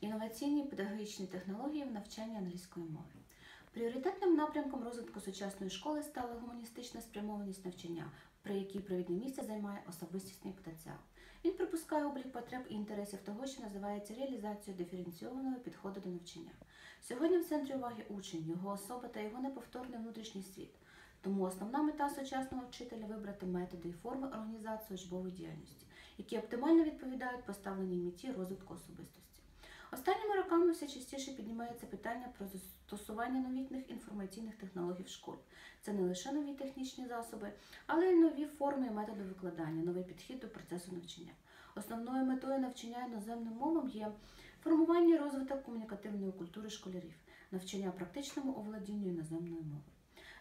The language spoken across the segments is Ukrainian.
інноваційні педагогічні технології в навчанні англійської мови. Пріоритетним напрямком розвитку сучасної школи стала гуманістична спрямованість навчання, при якій провідне місце займає особистісний потенціал. Він припускає облік потреб і інтересів того, що називається реалізацією диференційованого підходу до навчання. Сьогодні в центрі уваги учень, його особа та його неповторний внутрішній світ. Тому основна мета сучасного вчителя вибрати методи і форми організації учбової діяльності, які оптимально відповідають поставленій меті розвитку особистості. Останніми роками все частіше піднімається питання про застосування новітних інформаційних технологій в школі. Це не лише нові технічні засоби, але й нові форми і методи викладання, новий підхід до процесу навчання. Основною метою навчання іноземним мовам є формування і розвиток комунікативної культури школярів, навчання практичному оволодінню іноземною мовою.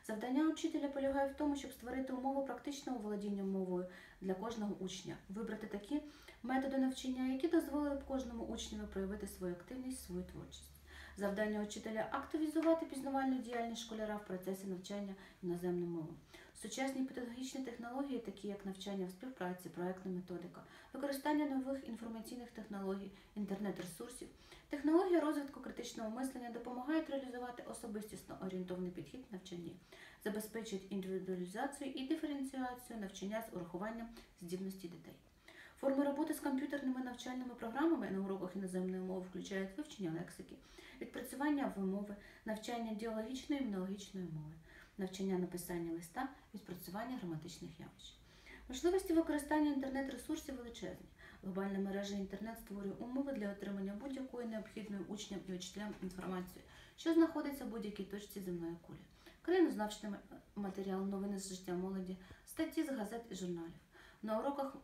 Завдання учителя полягає в тому, щоб створити умови практичного володіння мовою для кожного учня, вибрати такі методи навчання, які дозволили б кожному учневі проявити свою активність, свою творчість. Завдання учителя активізувати пізнавальну діяльність школяра в процесі навчання іноземною мовою. Сучасні педагогічні технології, такі як навчання в співпраці, проектна методика, використання нових інформаційних технологій, інтернет-ресурсів, технології розвитку критичного мислення допомагають реалізувати особистісно орієнтований підхід в навчанні, забезпечують індивідуалізацію і диференціацію навчання з урахуванням здібності дітей. Форми роботи з комп'ютерними навчальними програмами на уроках іноземної мови включають вивчення лексики, відпрацювання вимови, навчання діалогічної і мнологічної мови, навчання написання листа, відпрацювання граматичних явищ. Можливості використання інтернет-ресурсів величезні. Глобальна мережа інтернет створює умови для отримання будь-якої необхідної учням і учителям інформації, що знаходиться в будь-якій точці земної кулі. Країнознавчий матеріал, новини з життя молоді, статті з газет і журналів. На уроках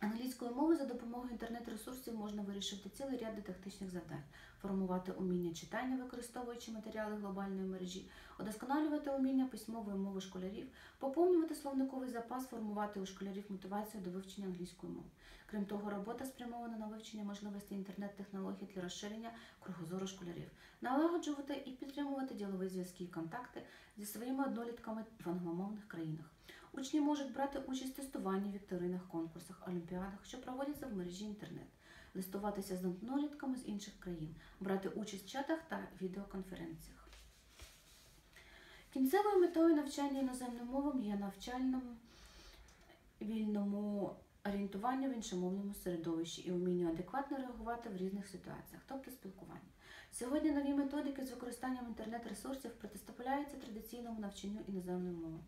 Англійської мови за допомогою інтернет-ресурсів можна вирішити цілий ряд дидактичних завдань, формувати уміння читання, використовуючи матеріали глобальної мережі, удосконалювати уміння письмової мови школярів, поповнювати словниковий запас, формувати у школярів мотивацію до вивчення англійської мови. Крім того, робота спрямована на вивчення можливостей інтернет-технологій для розширення кругозору школярів, налагоджувати і підтримувати ділові зв'язки і контакти зі своїми однолітками в англомовних країнах. Учні можуть брати участь в тестуванні, вікторинах, конкурсах, олімпіадах, що проводяться в мережі інтернет, листуватися з однолітками з інших країн, брати участь в чатах та відеоконференціях. Кінцевою метою навчання іноземним мовам є навчальному вільному орієнтуванню в іншомовному середовищі і вмінню адекватно реагувати в різних ситуаціях, тобто спілкування. Сьогодні нові методики з використанням інтернет-ресурсів протиставляються традиційному навчанню іноземної мови.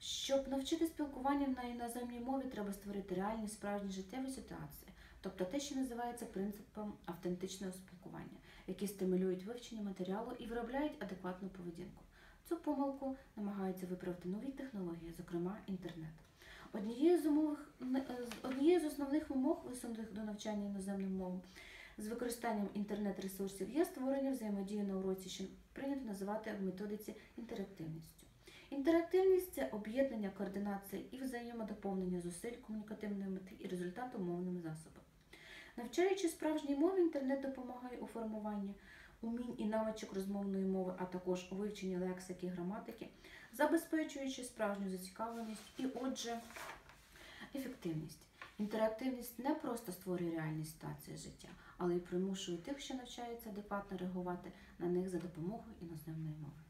Щоб навчити спілкування на іноземній мові, треба створити реальні справжні життєві ситуації, тобто те, що називається принципом автентичного спілкування, які стимулюють вивчення матеріалу і виробляють адекватну поведінку. Цю помилку намагаються виправити нові технології, зокрема інтернет. Однією з умових однією з основних вимог, висунутих до навчання іноземним мовам, з використанням інтернет-ресурсів є створення взаємодії на уроці, що прийнято називати в методиці інтерактивністю. Інтерактивність це об'єднання, координація і взаємодоповнення зусиль комунікативної мети і результату мовними засобами. Навчаючи справжній мові, інтернет допомагає у формуванні умінь і навичок розмовної мови, а також у вивченні лексики граматики, забезпечуючи справжню зацікавленість і, отже, ефективність. Інтерактивність не просто створює реальні ситуації життя, але й примушує тих, що навчаються адекватно реагувати на них за допомогою іноземної мови.